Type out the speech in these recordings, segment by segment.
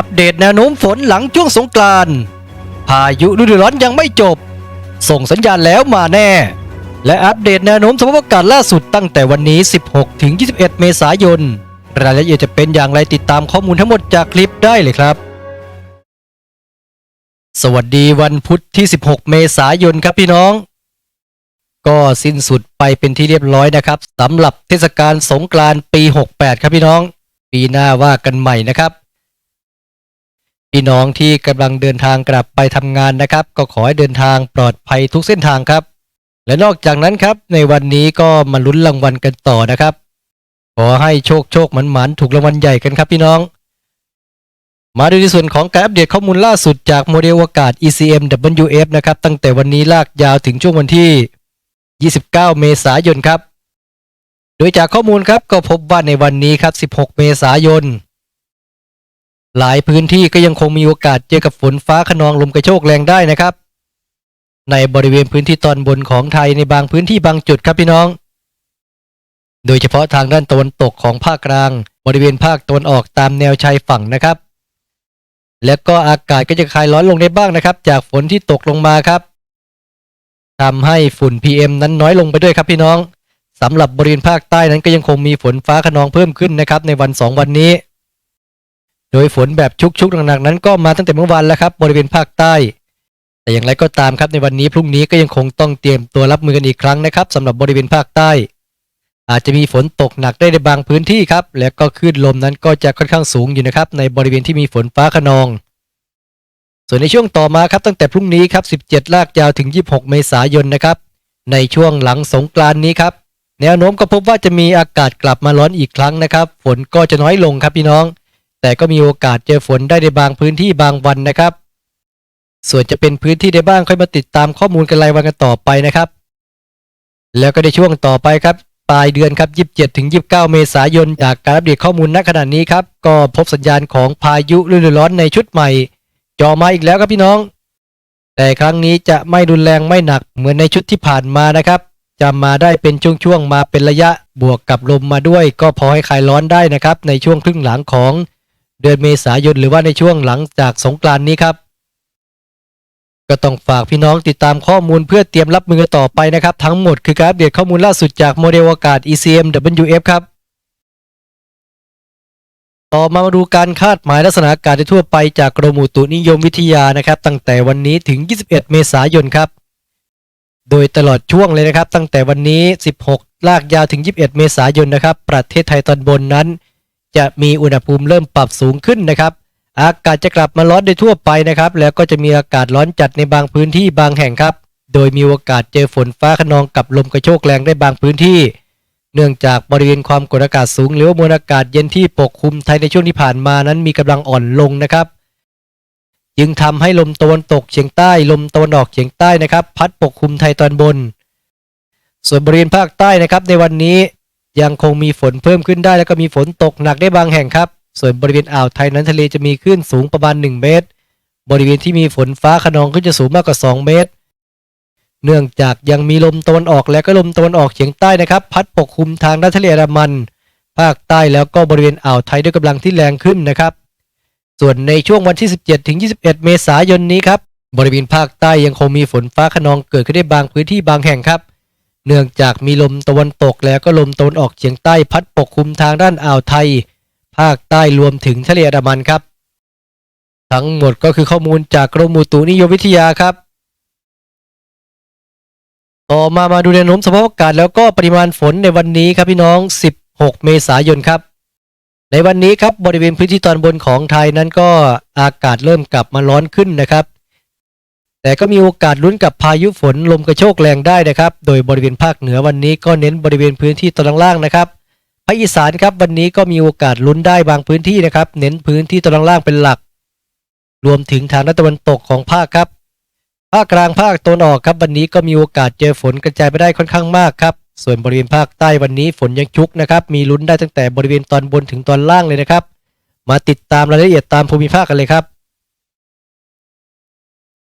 อัปเดตแนวโน้มฝนหลังช่วงสงกรานต์พายุฤดูร้อนยังไม่จบ ส่งสัญญาณแล้วมาแน่ และอัปเดตแนวโน้มสภาพอากาศล่าสุดตั้งแต่วันนี้ 16 ถึง 21 เมษายน รายละเอียดจะเป็นอย่างไรติดตามข้อมูลทั้งหมดจากคลิปได้เลยครับ สวัสดีวันพุธที่ 16 เมษายนครับพี่น้อง ก็สิ้นสุดไปเป็นที่เรียบร้อยนะครับสำหรับเทศกาลสงกรานต์ปี 68 ครับพี่น้อง ปีหน้าว่ากันใหม่นะครับ พี่น้องที่กำลังเดินทางกลับไปทำงานนะครับ ก็ขอให้เดินทางปลอดภัยทุกเส้นทางครับ และนอกจากนั้นครับ ในวันนี้ก็มาลุ้นรางวัลกันต่อนะครับ ขอให้โชคโชคหมันหมันถูกรางวัลใหญ่กันครับพี่น้อง มาดูในส่วนของการอัปเดตข้อมูลล่าสุดจากโมเดลอากาศ ECM WF นะครับตั้งแต่วันนี้ลากยาวถึงช่วงวันที่ 29 เมษายนครับ โดยจากข้อมูลครับก็พบว่าในวันนี้ครับ 16 เมษายน หลายพื้นที่ก็ยังคงมีโอกาสเจอกับฝนฟ้าขนองลมกระโชกแรงได้นะครับ ในบริเวณพื้นที่ตอนบนของไทยในบางพื้นที่บางจุดครับพี่น้อง โดยเฉพาะทางด้านตะวันตกของภาคกลาง บริเวณภาคตะวันออกตามแนวชายฝั่งนะครับ แล้วก็อากาศก็จะคลายร้อนลงได้บ้างนะครับ จากฝนที่ตกลงมาครับทำให้ฝุ่น PM นั้นน้อยลงไปด้วยครับพี่น้องสำหรับบริเวณภาคใต้นั้นก็ยังคงมีฝนฟ้าขนองเพิ่มขึ้นนะครับในวันสองวันนี้ โดยฝนแบบชุกๆหนักๆนั้นก็มาตั้งแต่เมื่อวานแล้วครับบริเวณภาคใต้ แต่อย่างไรก็ตามครับในวันนี้พรุ่งนี้ก็ยังคงต้องเตรียมตัวรับมือกันอีกครั้งนะครับสำหรับบริเวณภาคใต้ อาจจะมีฝนตกหนักได้ในบางพื้นที่ครับ และก็คลื่นลมนั้นก็จะค่อนข้างสูงอยู่นะครับในบริเวณที่มีฝนฟ้าขนอง ส่วนในช่วงต่อมาครับตั้งแต่พรุ่งนี้ครับ 17 ลากยาวถึง 26 เมษายนนะครับ ในช่วงหลังสงกรานนี้ครับแนวโน้มก็พบว่าจะมีอากาศกลับมาร้อนอีกครั้งนะครับ ฝนก็จะน้อยลงครับพี่น้อง แต่ก็มีโอกาสเจอฝนได้ในบางพื้นที่บางวันนะครับ ส่วนจะเป็นพื้นที่ใดบ้างค่อยมาติดตามข้อมูลกันรายวันกันต่อไปนะครับ แล้วก็ในช่วงต่อไปครับปลายเดือนครับ 27ถึง29 เมษายน จากการอัปเดตข้อมูลณขณะนี้ครับ ก็พบสัญญาณของพายุฤดูร้อนในชุดใหม่ จอมาอีกแล้วครับพี่น้อง แต่ครั้งนี้จะไม่รุนแรงไม่หนักเหมือนในชุดที่ผ่านมานะครับจะมาได้เป็นช่วงๆมาเป็นระยะบวกกับลมมาด้วย ก็พอให้คลายร้อนได้นะครับ ในช่วงครึ่งหลังของ เดือนเมษายนหรือว่าในช่วงหลังจากสงกรานนี้ครับ ก็ต้องฝากพี่น้องติดตามข้อมูลเพื่อเตรียมรับมือต่อไปนะครับ ทั้งหมดคือการอัปเดตข้อมูลล่าสุดจากโมเดลอากาศ ECM WF ครับ ต่อมามาดูการคาดหมายลักษณะอากาศทั่วไปจากกรมอุตุนิยมวิทยานะครับ ตั้งแต่วันนี้ถึง 21 เมษายนครับ โดยตลอดช่วงเลยนะครับ ตั้งแต่วันนี้ 16 ลากยาวถึง 21 เมษายนนะครับ ประเทศไทยตอนบนนั้น จะมีอุณหภูมิเริ่มปรับสูงขึ้นนะครับ อากาศจะกลับมาร้อนได้ทั่วไปนะครับ แล้วก็จะมีอากาศร้อนจัดในบางพื้นที่บางแห่งครับ โดยมีโอกาสเจอฝนฟ้าขนองกับลมกระโชกแรงได้บางพื้นที่ เนื่องจากบริเวณความกดอากาศสูง หรือว่ามวลอากาศเย็นที่ปกคลุมไทยในช่วงที่ผ่านมานั้นมีกำลังอ่อนลงนะครับ จึงทำให้ลมตะวันตกเฉียงใต้ลมตะวันออกเฉียงใต้นะครับ พัดปกคลุมไทยตอนบน ส่วนบริเวณภาคใต้นะครับในวันนี้ ยังคงมีฝนเพิ่มขึ้นได้แล้วก็มีฝนตกหนักได้บางแห่งครับ ส่วนบริเวณอ่าวไทยนั้นทะเลจะมีคลื่นสูงประมาณ 1 เมตร บริเวณที่มีฝนฟ้าขนองขึ้นจะสูงมากกว่า 2 เมตร เนื่องจากยังมีลมตะวันออกและก็ลมตะวันออกเฉียงใต้นะครับ พัดปกคลุมทางด้านทะเลอันดามัน ภาคใต้แล้วก็บริเวณอ่าวไทยด้วยกำลังที่แรงขึ้นนะครับ ส่วนในช่วงวันที่ 17ถึง21 เมษายนนี้ครับบริเวณภาคใต้ยังคงมีฝนฟ้าขนองเกิดขึ้นได้บางพื้นที่บางแห่งครับ เนื่องจากมีลมตะวันตกแล้วก็ลมตะวันออกเฉียงใต้พัดปกคลุมทางด้านอ่าวไทย ภาคใต้รวมถึงทะเลอันดามันครับ ทั้งหมดก็คือข้อมูลจากกรมอุตุนิยมวิทยาครับ ต่อมามาดูแนวโน้มสภาพอากาศแล้วก็ปริมาณฝนในวันนี้ครับพี่น้อง 16 เมษายนครับ ในวันนี้ครับบริเวณพื้นที่ตอนบนของไทยนั้นก็อากาศเริ่มกลับมาร้อนขึ้นนะครับ แต่ก็มีโอกาสลุ้นกับพายุฝนลมกระโชกแรงได้นะครับ โดยบริเวณภาคเหนือวันนี้ก็เน้นบริเวณพื้นที่ตอนล่างนะครับภาคอีสานครับวันนี้ก็มีโอกาสลุ้นได้บางพื้นที่นะครับ เน้นพื้นที่ตอนล่างเป็นหลัก รวมถึงทางตะวันตกของภาคครับ ภาคกลางภาคตะวันออกครับวันนี้ก็มีโอกาสเจอฝนกระจายไปได้ค่อนข้างมากครับ ส่วนบริเวณภาคใต้วันนี้ฝนยังชุกนะครับ มีลุ้นได้ตั้งแต่บริเวณตอนบนถึงตอนล่างเลยนะครับ มาติดตามรายละเอียดตามภูมิภาคกันเลยครับ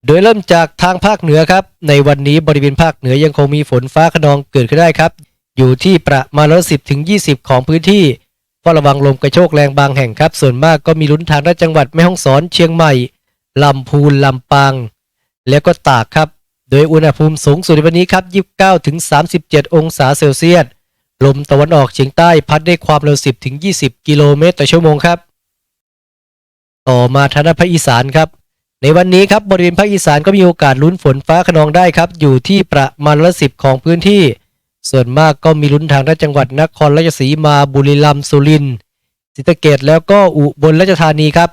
โดยเริ่มจากทางภาคเหนือครับ ในวันนี้บริเวณภาคเหนือยังคงมีฝนฟ้าขนองเกิดขึ้นได้ครับ อยู่ที่ประมาณร้อยสิบถึงยี่สิบของพื้นที่เฝก็ระวังลมกระโชกแรงบางแห่งครับ ส่วนมากก็มีลุ้นทางด้านจังหวัดแม่ฮ่องสอนเชียงใหม่ลำพูนลำปาง แล้วก็ตากครับ โดยอุณหภูมิสูงสุดในวันนี้ครับ29ถึง37 องศาเซลเซียสลมตะวันออกเฉียงใต้พัดได้ความเร็ว 10ถึง20 กิโลเมตรต่อชั่วโมงครับ ต่อมาทางด้านภาคอีสานครับ ในวันนี้ครับบริเวณภาคอีสานก็มีโอกาสลุ้นฝนฟ้าขนองได้ครับ อยู่ที่ประมาณละสิบของพื้นที่ ส่วนมากก็มีลุ้นทางด้านจังหวัดนครราชสีมาบุรีรัมย์สุรินทร์ศรีสะเกดแล้วก็อุบลราชธานีครับ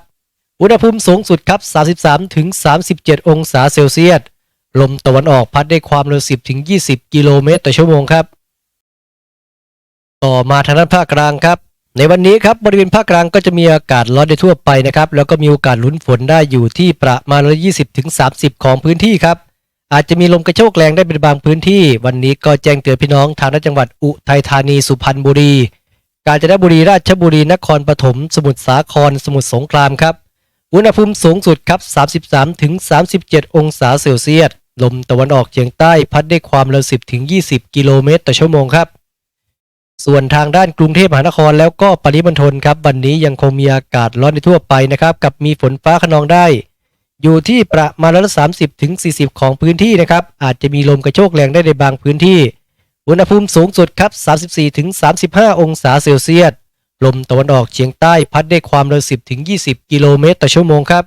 อุณหภูมิสูงสุดครับ 33ถึง37 องศาเซลเซียส ลมตะวันออกพัดได้ความเร็ว 10ถึง20 กิโลเมตรต่อชั่วโมงครับ ต่อมาทางด้านภาคกลางครับ ในวันนี้ครับบริเวณภาคกลางก็จะมีอากาศร้อนได้ทั่วไปนะครับแล้วก็มีโอกาสลุ้นฝนได้อยู่ที่ประมาณร้อยยี่สิบถึงสามสิบของพื้นที่ครับ อาจจะมีลมกระโชกแรงได้เป็นบางพื้นที่ วันนี้ก็แจ้งเตือนพี่น้องทางจังหวัดอุทัยธานีสุพรรณบุรี กาญจนบุรีราชบุรีนครปฐมสมุทรสาคร สมุทรสงครามครับอุณหภูมิสูงสุดครับ33ถึง37 องศาเซลเซียสลมตะวันออกเฉียงใต้พัดได้ความเร็ว10ถึง20 กิโลเมตรต่อชั่วโมงครับ ส่วนทางด้านกรุงเทพมหานครแล้วก็ปริมณฑลครับวันนี้ยังคงมีอากาศร้อนในทั่วไปนะครับ กับมีฝนฟ้าขนองได้ อยู่ที่ประมาณร้อยละสามสิบถึงสี่สิบของพื้นที่นะครับ อาจจะมีลมกระโชกแรงได้ในบางพื้นที่ อุณหภูมิสูงสุดครับ34ถึง35องศาเซลเซียสลมตะวันออกเฉียงใต้พัดได้ความเร็ว10ถึง20กิโลเมตรต่อชั่วโมงครับ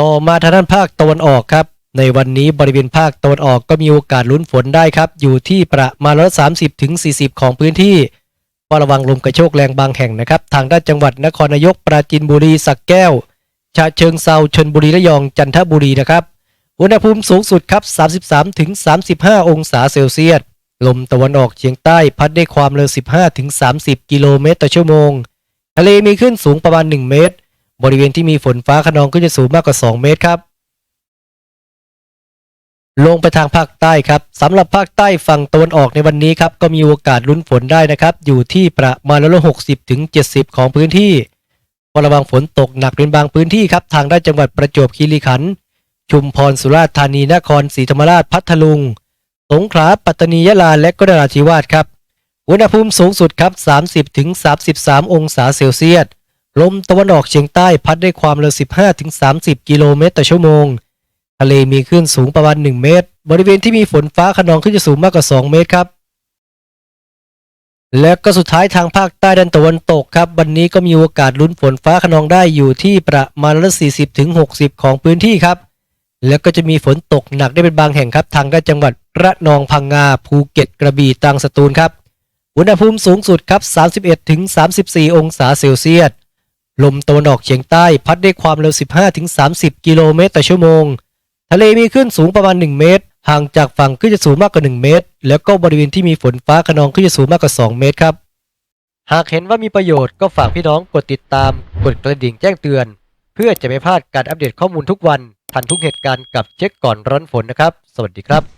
ต่อมาทางด้านภาคตะวันออกครับ ในวันนี้บริเวณภาคตะวันออกก็มีโอกาสลุ้นฝนได้ครับ อยู่ที่ประมาณร้อยสามสิบถึงสี่สิบของพื้นที่ก็ระวังลมกระโชกแรงบางแห่งนะครับ ทางด้านจังหวัดนครนายกปราจีนบุรีสักแก้วฉะเชิงเซาชนบุรีระยองจันทบุรีนะครับอุณหภูมิสูงสุดครับ 33ถึง35 องศาเซลเซียส ลมตะวันออกเฉียงใต้พัดได้ความเร็ว 15ถึง30 กิโลเมตรต่อชั่วโมง ทะเลมีคลื่นสูงประมาณ 1 เมตร บริเวณที่มีฝนฟ้าขนองก็จะสูงมากกว่า 2 เมตรครับ ลงไปทางภาคใต้ครับสำหรับภาคใต้ฝั่งตะวันออกในวันนี้ครับก็มีโอกาสลุ้นฝนได้นะครับ อยู่ที่ประมาณร้อยละ60ถึง70ของพื้นที่ระวังฝนตกหนักเป็นบางพื้นที่ครับ ทางด้านจังหวัดประจวบคีรีขันธ์ชุมพรสุราษฎร์ธานีนครศรีธรรมราชพัทลุง สงขลาปัตตานียะลาและก็นราธิวาสครับอุณหภูมิสูงสุดครับ 30ถึง33 องศาเซลเซียสลมตะวันออกเฉียงใต้พัดได้ความเร็ว 15ถึง30 กิโลเมตรต่อชั่วโมง ทะเลมีคลื่นสูงประมาณ 1 เมตร บริเวณที่มีฝนฟ้าขนองขึ้นจะสูงมากกว่า 2 เมตรครับ และก็สุดท้ายทางภาคใต้ด้านตะวันตกครับ วันนี้ก็มีโอกาสลุ้นฝนฟ้าขนองได้อยู่ที่ประมาณละ40ถึง60 ของพื้นที่ครับ แล้วก็จะมีฝนตกหนักได้เป็นบางแห่งครับ ทางด้านจังหวัดระนองพังงาภูเก็ตกระบี่ตรังสตูลครับ อุณหภูมิสูงสุดครับ 31ถึง34 องศาเซลเซียส ลมตะวันออกเฉียงใต้พัดได้ความเร็ว 15ถึง30 กิโลเมตรต่อชั่วโมง ทะเลมีคลื่นสูงประมาณ 1 เมตร ห่างจากฝั่งขึ้นจะสูงมากกว่า 1 เมตร แล้วก็บริเวณที่มีฝนฟ้าขนองขึ้นจะสูงมากกว่า 2 เมตรครับ หากเห็นว่ามีประโยชน์ก็ฝากพี่น้องกดติดตาม กดกระดิ่งแจ้งเตือน เพื่อจะไม่พลาดการอัปเดตข้อมูลทุกวัน ทันทุกเหตุการณ์กับเช็คก่อนร้อนฝนนะครับ สวัสดีครับ